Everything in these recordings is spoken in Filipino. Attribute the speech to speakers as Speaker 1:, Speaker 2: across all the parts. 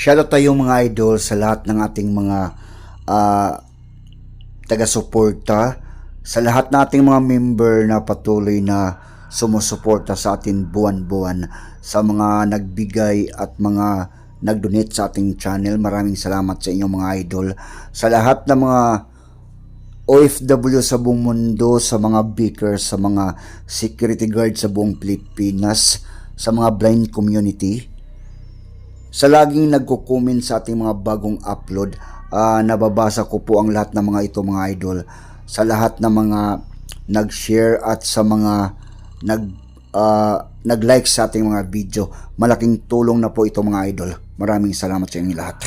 Speaker 1: Shoutout tayo mga idol sa lahat ng ating mga ah, taga-suporta, sa lahat ng ating mga member na patuloy na sumusuporta sa atin buwan-buwan, sa mga nagbigay at mga nag-donate sa ating channel. Maraming salamat sa inyong mga idol. Sa lahat ng mga OFW sa buong mundo, sa mga beakers, sa mga security guard sa buong Pilipinas, sa mga blind community, sa laging nagko-comment sa ating mga bagong upload, ah, nababasa ko po ang lahat ng mga ito mga idol. Sa lahat ng mga nag-share at sa mga nag ah, nag-like sa ating mga video, malaking tulong na po ito mga idol. Maraming salamat sa inyong lahat.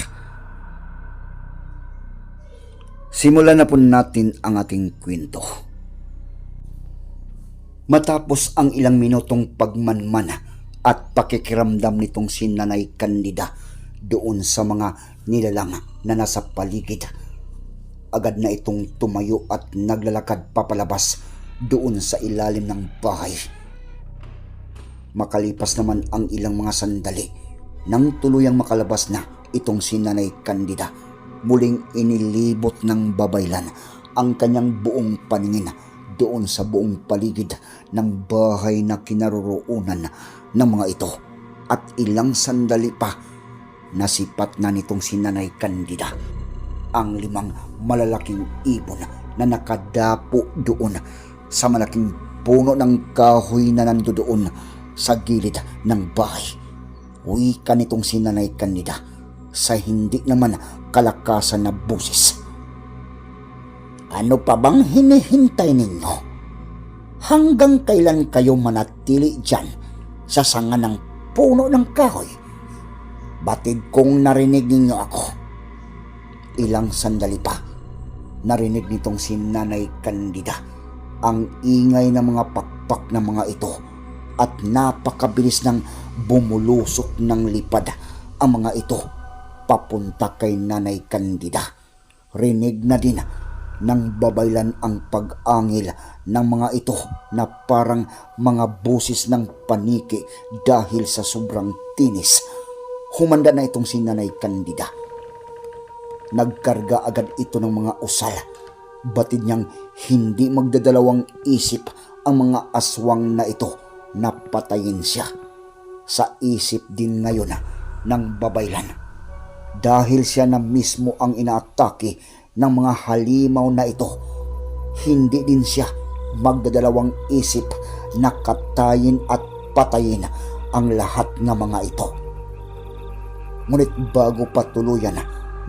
Speaker 1: Simulan na po natin ang ating kwento. Matapos ang ilang minutong pagmanman at pakikiramdam nitong si Nanay Candida doon sa mga nilalang na nasa paligid, agad na itong tumayo at naglalakad papalabas doon sa ilalim ng bahay. Makalipas naman ang ilang mga sandali nang tuluyang makalabas na itong si Nanay Candida. Muling inilibot ng babaylan ang kanyang buong paningin doon sa buong paligid ng bahay na kinaroroonan ng mga ito. At ilang sandali pa, nasipat na nitong si Nanay Candida ang limang malalaking ibon na nakadapo doon sa malaking puno ng kahoy na nandoon sa gilid ng bahay. Wika nitong si Nanay Candida sa hindi naman kalakasan na busis. Ano pa bang hinihintay ninyo? Hanggang kailan kayo manatili dyan sa sanga ng puno ng kahoy? Batid kong narinig ninyo ako. Ilang sandali pa, narinig nitong si Nanay Candida ang ingay ng mga pakpak ng mga ito at napakabilis ng bumulusok ng lipad ang mga ito papunta kay Nanay Candida. Rinig na din ng babaylan ang pag-angil ng mga ito na parang mga busis ng paniki dahil sa sobrang tinis. Humanda na itong si Nanay Candida. Nagkarga agad ito ng mga usal. Batid niyang hindi magdadalawang isip ang mga aswang na ito na patayin siya. Sa isip din ngayon ng babaylan. Dahil siya na mismo ang inaatake ng mga halimaw na ito, hindi din siya magdadalawang isip na katayin at patayin ang lahat ng mga ito. Ngunit bago pa tuluyan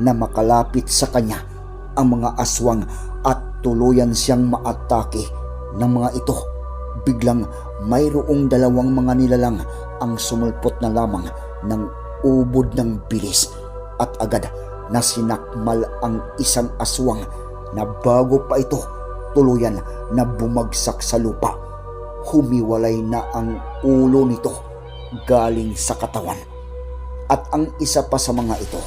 Speaker 1: na makalapit sa kanya ang mga aswang at tuluyan siyang maatake ng mga ito, biglang mayroong dalawang mga nilalang ang sumulpot na lamang ng ubod ng bilis at agad na sinakmal ang isang aswang na bago pa ito tuluyan na bumagsak sa lupa. Humiwalay na ang ulo nito galing sa katawan. At ang isa pa sa mga ito,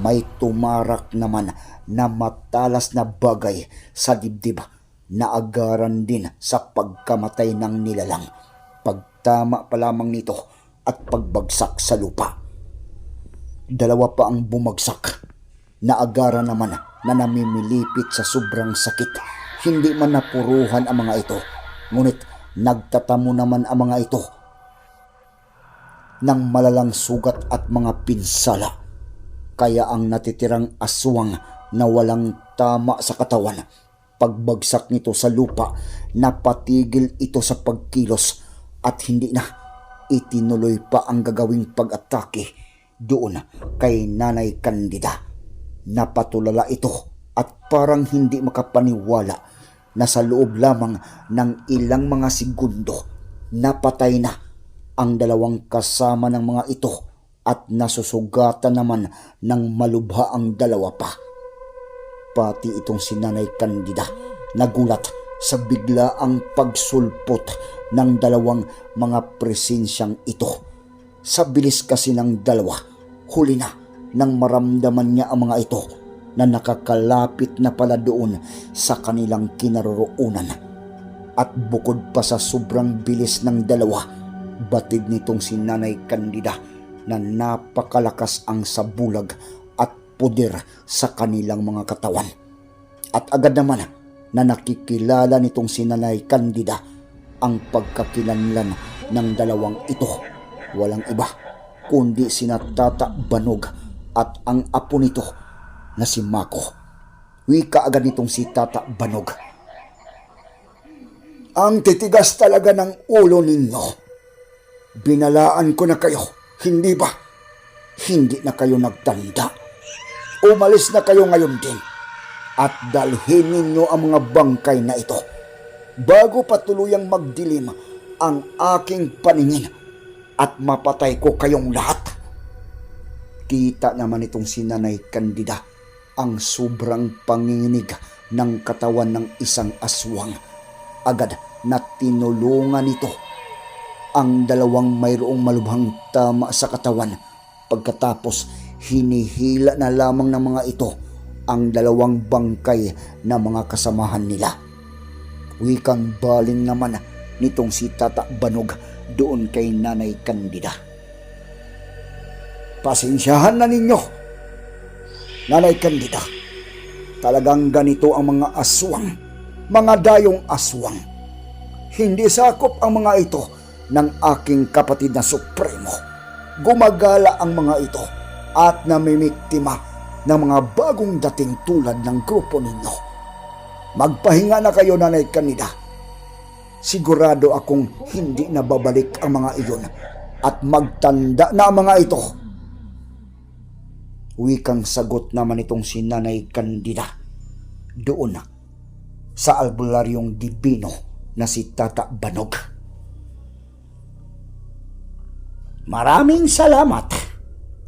Speaker 1: may tumarak naman na matalas na bagay sa dibdib na agaran din sa pagkamatay ng nilalang. Pagtama pa lamang nito at pagbagsak sa lupa. Dalawa pa ang bumagsak. Naagara naman na namimilipit sa sobrang sakit. Hindi man napuruhan ang mga ito. Ngunit nagtatamo naman ang mga ito ng malalang sugat at mga pinsala. Kaya ang natitirang aswang na walang tama sa katawan, pagbagsak nito sa lupa, napatigil ito sa pagkilos at hindi na itinuloy pa ang gagawing pag-atake doon kay Nanay Candida. Napatulala ito at parang hindi makapaniwala na sa loob lamang ng ilang mga segundo napatay na ang dalawang kasama ng mga ito at nasusugatan naman ng malubha ang dalawa pa. Pati itong si Nanay Candida nagulat sa bigla ang pagsulpot ng dalawang mga presensyang ito. Sa bilis kasi ng dalawa, huli na nang maramdaman niya ang mga ito na nakakalapit na pala doon sa kanilang kinaroroonan. At bukod pa sa sobrang bilis ng dalawa, batid nitong si Nanay Candida na napakalakas ang sabulag at puder sa kanilang mga katawan. At agad naman na nakikilala nitong si Nanay Candida ang pagkakilanlan ng dalawang ito. Walang iba kundi sina Banog at ang apo nito na si Mako. Wika agad nitong si Tata Banog. Ang titigas talaga ng ulo ninyo. Binalaan ko na kayo, hindi ba? Hindi na kayo nagtanda. Umalis na kayo ngayon din at dalhin ninyo ang mga bangkay na ito bago pa tuluyang magdilim ang aking paningin at mapatay ko kayong lahat. Kita naman itong si Nanay Candida ang sobrang panginginig ng katawan ng isang aswang. Agad na tinulungan nito ang dalawang mayroong malubhang tama sa katawan. Pagkatapos hinihila na lamang ng mga ito ang dalawang bangkay na mga kasamahan nila. Wikang baling naman nitong si Tata Banog doon kay Nanay Candida. Pasensyahan na ninyo, Nanay Candida. Talagang ganito ang mga aswang, mga dayong aswang. Hindi sakop ang mga ito ng aking kapatid na Supremo. Gumagala ang mga ito at namimiktima ng mga bagong dating tulad ng grupo ninyo. Magpahinga na kayo, Nanay Candida. Sigurado akong hindi na babalik ang mga iyon at magtanda na ang mga ito. Wikang sagot naman itong si Nanay Candida. Doon sa albularyong dibino na si Tata Banog. Maraming salamat,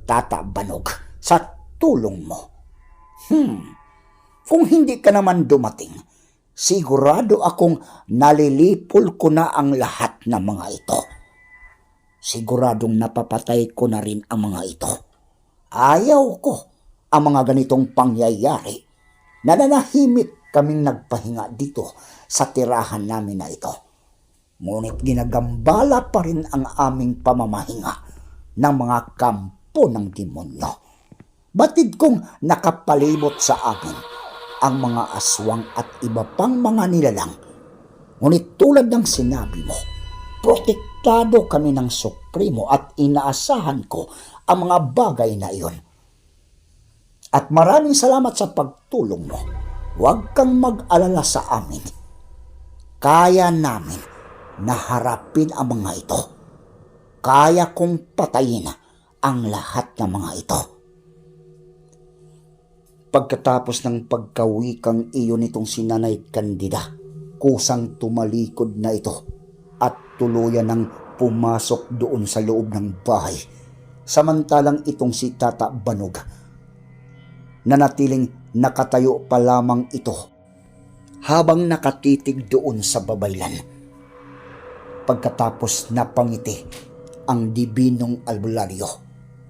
Speaker 1: Tata Banog, sa tulong mo. Hmm, kung hindi ka naman dumating, sigurado akong nalilipol ko na ang lahat ng mga ito. Siguradong napapatay ko na rin ang mga ito. Ayaw ko ang mga ganitong pangyayari. Nananahimik kaming nagpahinga dito sa tirahan namin na ito. Ngunit ginagambala pa rin ang aming pamamahinga ng mga kampo ng demonyo. Batid kong nakapalibot sa amin ang mga aswang at iba pang mga nilalang. Ngunit tulad ng sinabi mo, protektado kami ng Supremo at inaasahan ko ang mga bagay na iyon. At maraming salamat sa pagtulong mo. Huwag kang mag-alala sa amin. Kaya namin na harapin ang mga ito. Kaya kong patayin ang lahat ng mga ito. Pagkatapos ng pagkawikang iyon nitong si Nanay Candida, kusang tumalikod na ito at tuluyan ng pumasok doon sa loob ng bahay. Samantalang itong si Tata Banog, nanatiling nakatayo pa lamang ito habang nakatitig doon sa babaylan. Pagkatapos napangiti ang dibinong albularyo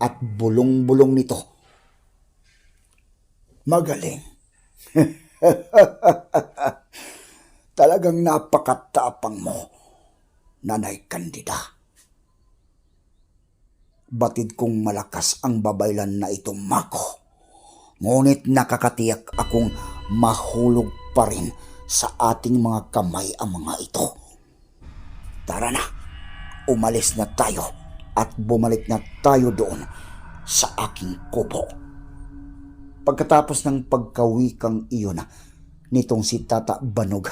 Speaker 1: at bulong-bulong nito. Magaling. Talagang napakatapang mo, Nanay Candida. Batid kong malakas ang babaylan na ito, Mako. Ngunit nakakatiyak akong mahulog pa rin sa ating mga kamay ang mga ito. Tara na, umalis na tayo at bumalik na tayo doon sa aking kubo. Pagkatapos ng pagkawikang iyon nitong si Tata Banog,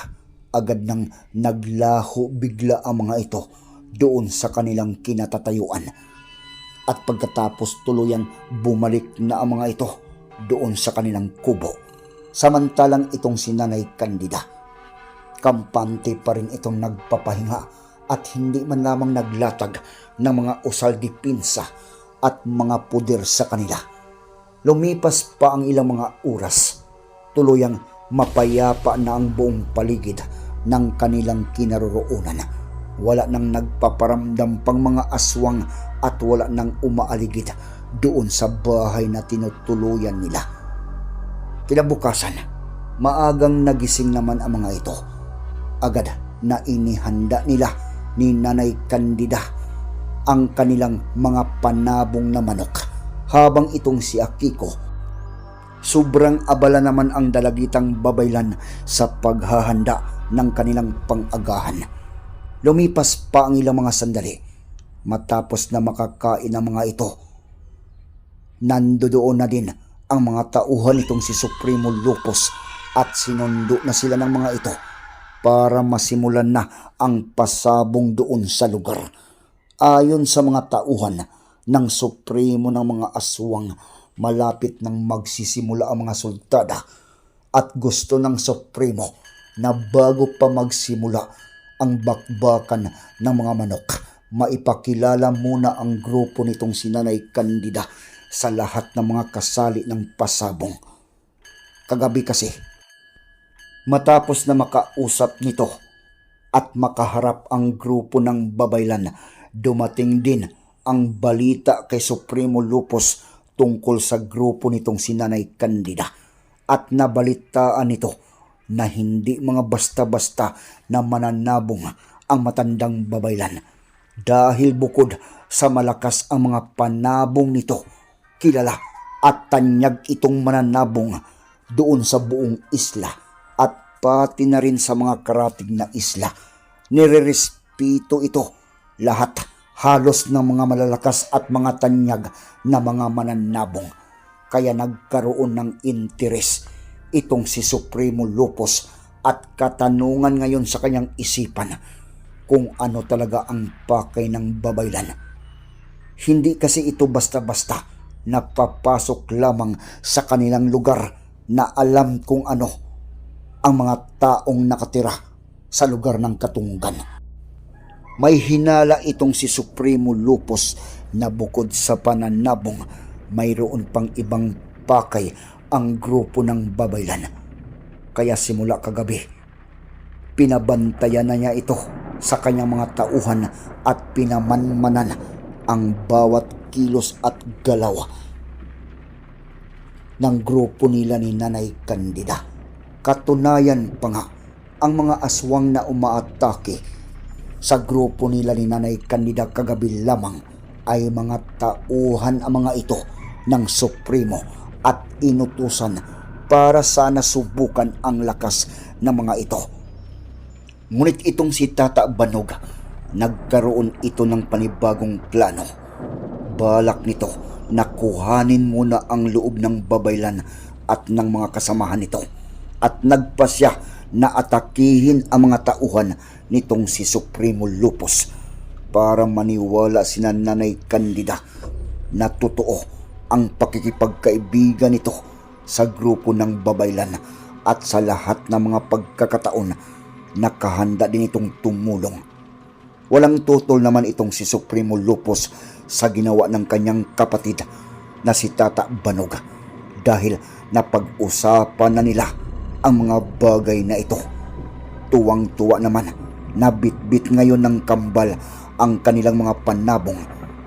Speaker 1: agad nang naglaho bigla ang mga ito doon sa kanilang kinatatayuan. At pagkatapos tuluyang bumalik na ang mga ito doon sa kanilang kubo. Samantalang itong si Nanay Candida, kampante pa rin itong nagpapahinga at hindi man lamang naglatag ng mga usal di pinsa at mga puder sa kanila. Lumipas pa ang ilang mga oras, tuluyang mapayapa na ang buong paligid ng kanilang kinaroroonan. Wala nang nagpaparamdam pang mga aswang at wala nang umaaligid doon sa bahay na tinutuluyan nila. Kinabukasan, maagang nagising naman ang mga ito. Agad na inihanda nila ni Nanay Candida ang kanilang mga panabong na manok habang itong si Akiko sobrang abala naman ang dalagitang babaylan sa paghahanda ng kanilang pang-agahan. Lumipas pa ang ilang mga sandali matapos na makakain ang mga ito. Nandoon na din ang mga tauhan nitong si Supremo Lupus at sinundo na sila ng mga ito para masimulan na ang pasabong doon sa lugar. Ayon sa mga tauhan ng Supremo ng mga aswang, malapit nang magsisimula ang mga sultada at gusto ng Supremo na bago pa magsimula ang bakbakan ng mga manok, maipakilala muna ang grupo nitong sinanay kandida sa lahat ng mga kasali ng pasabong. Kagabi kasi, matapos na makausap nito at makaharap ang grupo ng babaylan, dumating din ang balita kay Supremo Lupus tungkol sa grupo nitong sinanay kandida at nabalitaan nito na hindi mga basta-basta na mananabong ang matandang babaylan. Dahil bukod sa malakas ang mga panabong nito kilala at tanyag itong mananabong doon sa buong isla at pati na rin sa mga karatig na isla. Nirerespeto ito lahat halos ng mga malalakas at mga tanyag na mga mananabong kaya nagkaroon ng interes itong si Supremo Lupus at katanungan ngayon sa kanyang isipan kung ano talaga ang pakay ng babaylan. Hindi kasi ito basta-basta napapasok lamang sa kanilang lugar na alam kung ano ang mga taong nakatira sa lugar ng katunggan. May hinala itong si Supremo Lupus na bukod sa pananabong, mayroon pang ibang pakay ang grupo ng babaylan. Kaya simula kagabi, pinabantayan na niya ito sa kanyang mga tauhan at pinamanmanan ang bawat kilos at galaw ng grupo nila ni Nanay Candida. Katunayan pa nga, ang mga aswang na umaatake sa grupo nila ni Nanay Candida kagabi lamang ay mga tauhan ang mga ito ng Supremo at inutusan para sana subukan ang lakas ng mga ito. Ngunit itong si Tata Banog, nagkaroon ito ng panibagong plano. Balak nito na kuhanin muna ang loob ng babaylan at ng mga kasamahan nito at nagpasya na atakihin ang mga tauhan nitong si Supremo Lupus para maniwala si Nanay Candida na totoo ang pakikipagkaibigan nito sa grupo ng babaylan at sa lahat ng mga pagkakataon nakahanda din itong tumulong. Walang tutol naman itong si Supremo Lupus sa ginawa ng kanyang kapatid na si Tata Banog dahil napag-usapan na nila ang mga bagay na ito. Tuwang-tuwa naman na bitbit ngayon ng kambal ang kanilang mga panabong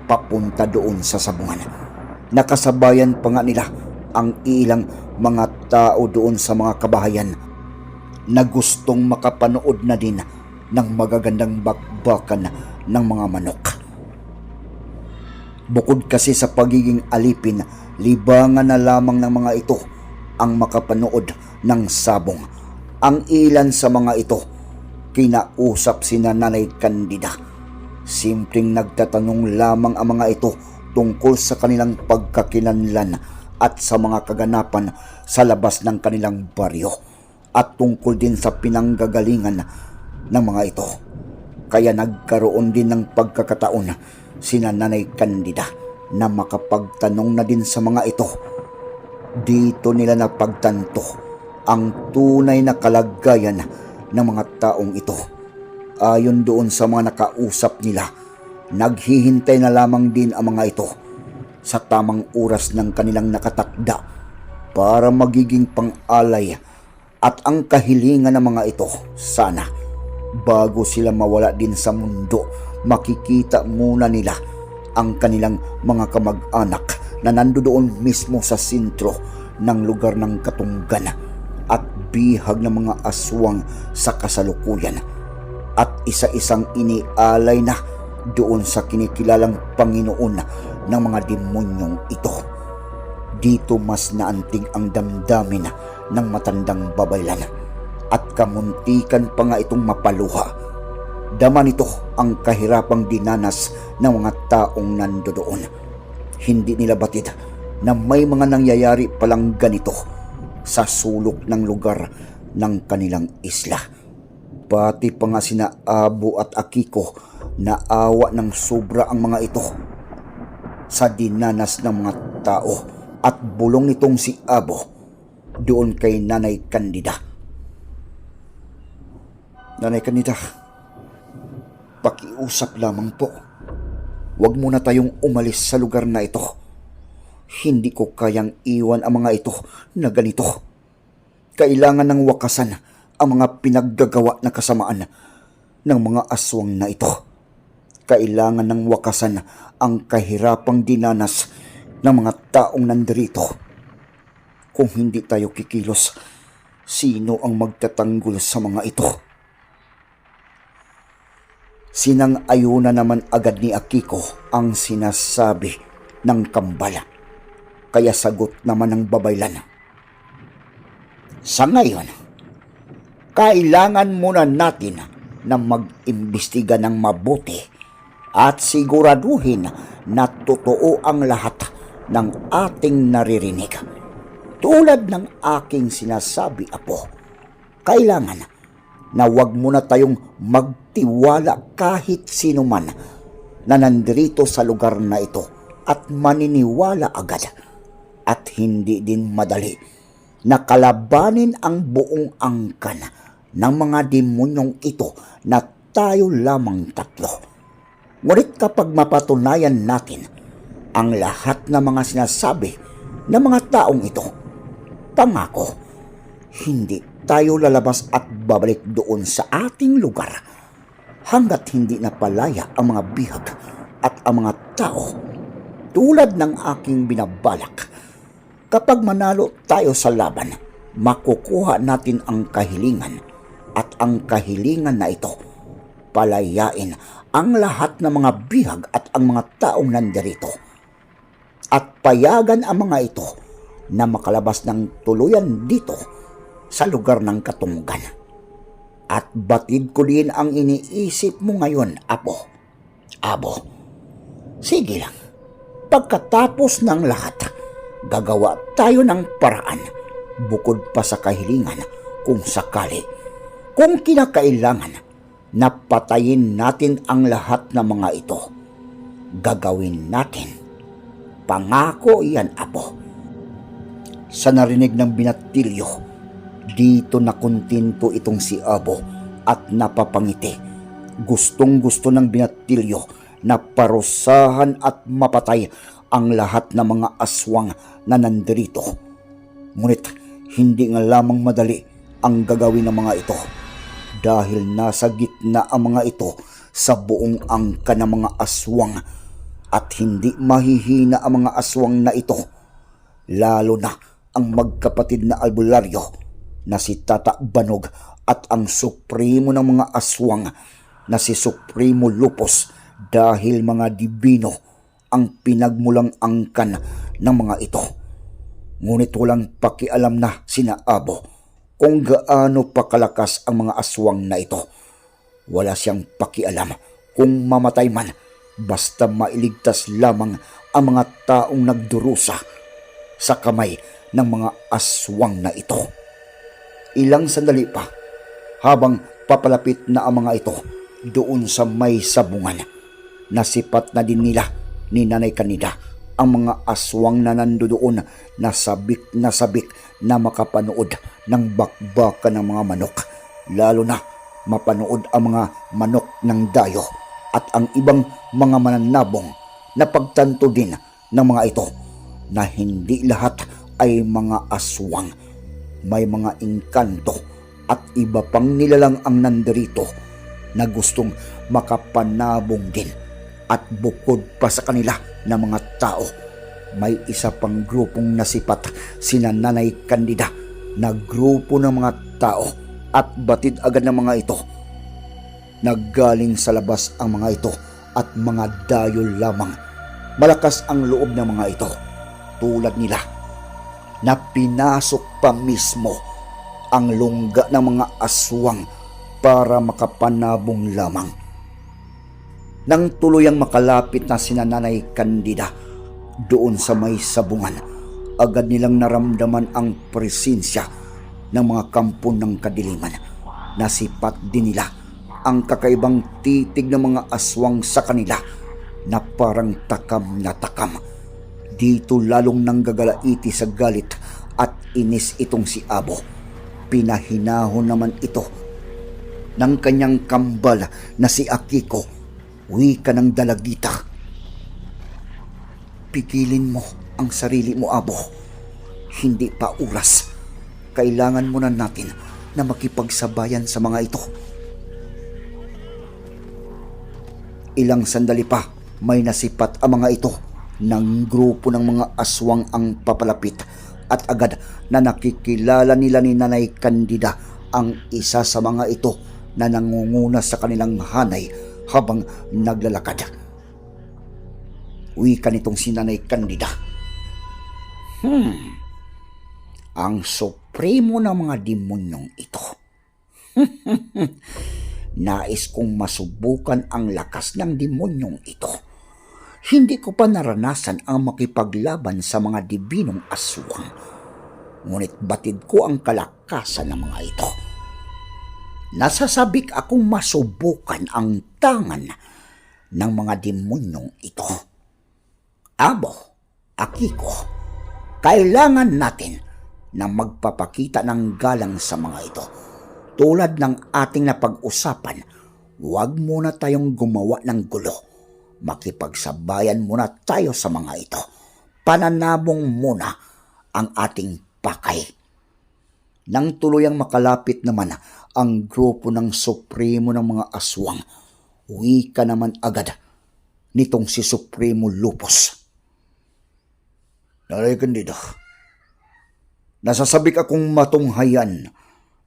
Speaker 1: papunta doon sa sabungan. Nakasabayan pa nga nila ang ilang mga tao doon sa mga kabahayan na gustong makapanood na din ng magagandang bakbakan ng mga manok. Bukod kasi sa pagiging alipin, libangan na lamang ng mga ito ang makapanood ng sabong. Ang ilan sa mga ito, kinausap si Nanay Candida. Simpleng nagtatanong lamang ang mga ito tungkol sa kanilang pagkakinanlan at sa mga kaganapan sa labas ng kanilang baryo at tungkol din sa pinanggagalingan ng mga ito. Kaya nagkaroon din ng pagkakataon sina Nanay Candida na makapagtanong na din sa mga ito. Dito nila napagtanto ang tunay na kalagayan ng mga taong ito. Ayon doon sa mga nakausap nila, naghihintay na lamang din ang mga ito sa tamang oras ng kanilang nakatakda para magiging pang-alay at ang kahilingan ng mga ito sana bago sila mawala din sa mundo makikita muna nila ang kanilang mga kamag-anak na nandoon mismo sa sentro ng lugar ng katunggan at bihag ng mga aswang sa kasalukuyan at isa-isang inialay na doon sa kinikilalang Panginoon ng mga demonyong ito. Dito mas naantig ang damdamin ng matandang babaylan at kamuntikan pa nga itong mapaluha. Dama nito ang kahirapang dinanas ng mga taong nandoon. Hindi nila batid na may mga nangyayari palang ganito sa sulok ng lugar ng kanilang isla. Pati pa nga sina Abo at Akiko naawa ng sobra ang mga ito sa dinanas ng mga tao at bulong nitong si Abo doon kay Nanay Candida. Nanay Candida, pakiusap lamang po. Huwag muna tayong umalis sa lugar na ito. Hindi ko kayang iwan ang mga ito na ganito. Kailangan ng wakasan ang mga pinaggagawa na kasamaan ng mga aswang na ito. Kailangan ng wakasan ang kahirapang dinanas ng mga taong nandirito. Kung hindi tayo kikilos, sino ang magtatanggol sa mga ito? Sinang ayuna naman agad ni Akiko ang sinasabi ng kambala. Kaya sagot naman ng babaylan. Sa ngayon, kailangan muna natin na mag-imbestiga ng mabuti at siguraduhin na totoo ang lahat ng ating naririnig. Tulad ng aking sinasabi, Apo, kailangan na wag muna tayong magtiwala kahit sino man na nandirito sa lugar na ito at maniniwala agad at hindi din madali na kalabanin ang buong angkan ng mga demonyong ito na tayo lamang tatlo. Ngunit kapag mapatunayan natin ang lahat ng mga sinasabi ng mga taong ito, pangako, hindi tayo lalabas at babalik doon sa ating lugar hanggat hindi napalaya ang mga bihag at ang mga tao tulad ng aking binabalak. Kapag manalo tayo sa laban, makukuha natin ang kahilingan at ang kahilingan na ito, palayain ang lahat ng mga bihag at ang mga taong nandirito. At payagan ang mga ito na makalabas ng tuluyan dito sa lugar ng katunggan. At batid ko din ang iniisip mo ngayon, Apo. Abo, sige lang. Pagkatapos ng lahat, gagawa tayo ng paraan bukod pa sa kahilingan kung sakali. Kung kinakailangan na patayin natin ang lahat ng mga ito, gagawin natin. Pangako iyan, Apo. Sa narinig ng binatilyo, dito nakuntinto itong si Abo at napapangiti. Gustong gusto ng binatilyo na parusahan at mapatay ang lahat ng mga aswang na nandirito. Ngunit hindi nga lamang madali ang gagawin ng mga ito. Dahil nasa gitna ang mga ito sa buong angka ng mga aswang. At hindi mahihina ang mga aswang na ito. Lalo na ang magkapatid na albularyo na si Tata Banog at ang supremo ng mga aswang na si Supremo Lupos dahil mga dibino ang pinagmulang angkan ng mga ito. Ngunit walang pakialam na sina Abo kung gaano pa kalakas ang mga aswang na ito. Wala siyang pakialam kung mamatay man basta mailigtas lamang ang mga taong nagdurusa sa kamay ng mga aswang na ito. Ilang sandali pa habang papalapit na ang mga ito doon sa may sabungan. Nasipat na din nila ni Nanay Kanida ang mga aswang na nandoon na sabik na sabik na makapanood ng bakbakan ng mga manok. Lalo na mapanood ang mga manok ng dayo at ang ibang mga mananabong na pagtanto din ng mga ito na hindi lahat ay mga aswang. May mga inkanto at iba pang nilalang ang nandirito na gustong makapanabong din at bukod pa sa kanila na mga tao, may isa pang grupong nasipat sina Nanay Kandida na grupo ng mga tao at batid agad ng mga ito. Naggaling sa labas ang mga ito at mga dayo lamang. Malakas ang loob ng mga ito, tulad nila, na pinasok pa mismo ang lungga ng mga aswang para makapanabong lamang. Nang tuluyang makalapit na sina Nanay doon sa may sabungan, agad nilang naramdaman ang presensya ng mga kampo ng kadiliman. Nasipat din nila ang kakaibang titig ng mga aswang sa kanila na parang takam na takam. Dito lalong nanggagalaiti sa galit at inis itong si Abo. Pinahinahon naman ito ng kanyang kambal na si Akiko. Wika ng dalagita. Pigilin mo ang sarili mo, Abo. Hindi pa oras. Kailangan muna natin na makipagsabayan sa mga ito. Ilang sandali pa, may nasipat ang mga ito ng grupo ng mga aswang ang papalapit at agad na nakikilala nila ni Nanay Candida ang isa sa mga ito na nangunguna sa kanilang hanay habang naglalakad. Wika nitong si Nanay Candida. Hmm, ang supremo ng mga demonyong ito. Nais kong masubukan ang lakas ng demonyong ito. Hindi ko pa naranasan ang makipaglaban sa mga dibinong aswang. Ngunit batid ko ang kalakasan ng mga ito. Nasasabik akong masubukan ang tangan ng mga demonyong ito. Abo, Akiko, kailangan natin na magpapakita ng galang sa mga ito. Tulad ng ating napag-usapan, huwag muna tayong gumawa ng gulo. Makipagsabayan muna tayo sa mga ito. Pananabong muna ang ating pakay. Nang tuluyang makalapit naman ang grupo ng Supremo ng mga aswang, uwi ka naman agad nitong si Supremo Lupus. Naray Candido, nasasabik akong matunghayan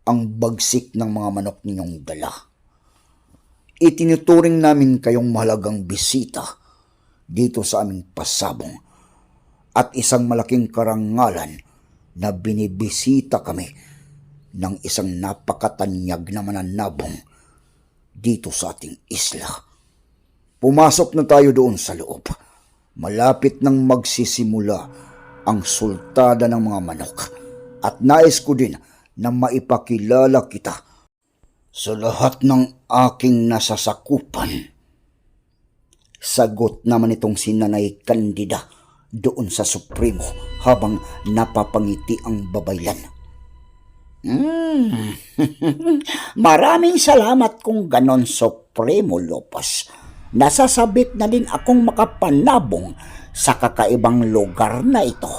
Speaker 1: ang bagsik ng mga manok ninyong dala. Itinuturing namin kayong mahalagang bisita dito sa aming pasabong at isang malaking karangalan na binibisita kami ng isang napakatanyag na mananabong dito sa ating isla. Pumasok na tayo doon sa loob. Malapit nang magsisimula ang sultada ng mga manok. At nais ko din na maipakilala kita sa lahat ng aking nasasakupan. Sagot naman itong si Nanay Candida doon sa Supremo habang napapangiti ang babaylan. Mm. Maraming salamat kung ganon, Supremo Lopez. Nasasabik na din akong makapanabong sa kakaibang lugar na ito.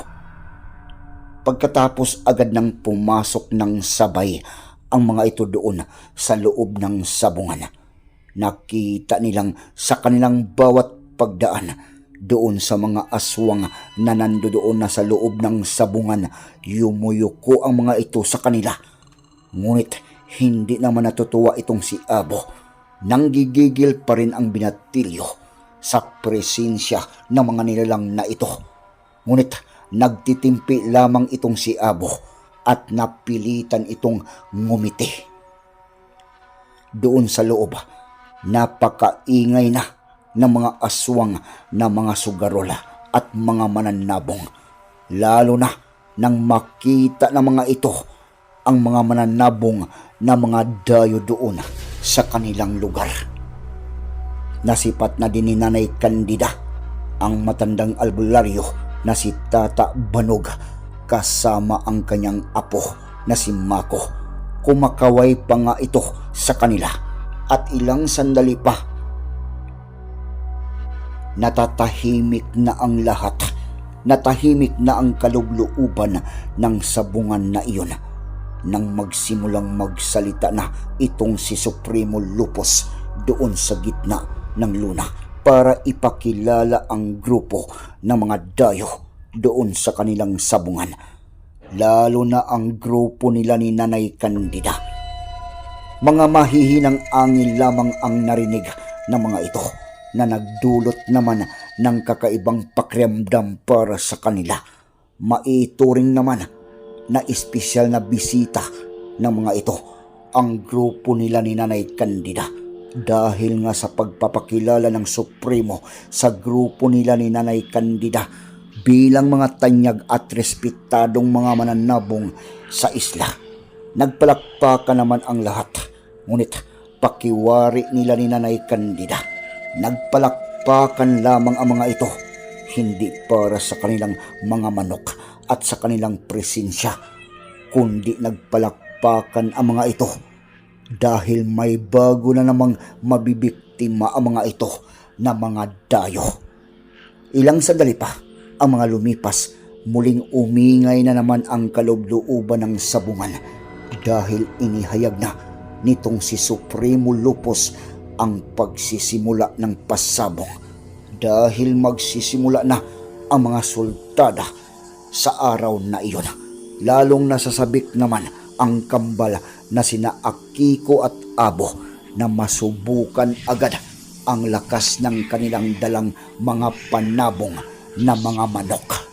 Speaker 1: Pagkatapos agad nang pumasok ng sabay ang mga ito doon sa loob ng sabungan. Nakita nilang sa kanilang bawat pagdaan doon sa mga aswang na nandoon na sa loob ng sabungan, yumuyuko ang mga ito sa kanila. Ngunit hindi naman natutuwa itong si Abo. Nanggigigil pa rin ang binatilyo sa presensya ng mga nilalang na ito. Ngunit nagtitimpi lamang itong si Abo at napilitan itong ngumiti. Doon sa loob, napakaingay na ng mga aswang na mga sugarola at mga mananabong. Lalo na nang makita ng mga ito ang mga mananabong na mga dayo doon sa kanilang lugar. Nasipat na din ni Nanay Candida ang matandang albularyo na si Tata Banog kasama ang kanyang apo na si Mako. Kumakaway pa nga ito sa kanila at ilang sandali pa natatahimik na ang lahat. Natahimik na ang kalugluuban ng sabungan na iyon nang magsimulang magsalita na itong si Supremo Lupus doon sa gitna ng luna para ipakilala ang grupo ng mga dayo doon sa kanilang sabungan. Lalo na ang grupo nila ni Nanay Candida. Mga mahihinang angin lamang ang narinig ng mga ito na nagdulot naman ng kakaibang pakiramdam para sa kanila. Maituring naman na espesyal na bisita ng mga ito ang grupo nila ni Nanay Candida dahil nga sa pagpapakilala ng Supremo sa grupo nila ni Nanay Candida bilang mga tanyag at respetadong mga mananabong sa isla. Nagpalakpakan naman ang lahat, ngunit pakiwari nila ni Nanay Candida. Nagpalakpakan lamang ang mga ito, hindi para sa kanilang mga manok at sa kanilang presensya, kundi nagpalakpakan ang mga ito dahil may bago na namang mabibiktima ang mga ito na mga dayo. Ilang sandali pa, ang mga lumipas, muling umingay na naman ang kaloob-looban ng sabungan dahil inihayag na nitong si Supremo Lupos ang pagsisimula ng pasabong dahil magsisimula na ang mga sultada sa araw na iyon. Lalong nasasabik naman ang kambal na sina Akiko at Abo na masubukan agad ang lakas ng kanilang dalang mga panabong na mga manok.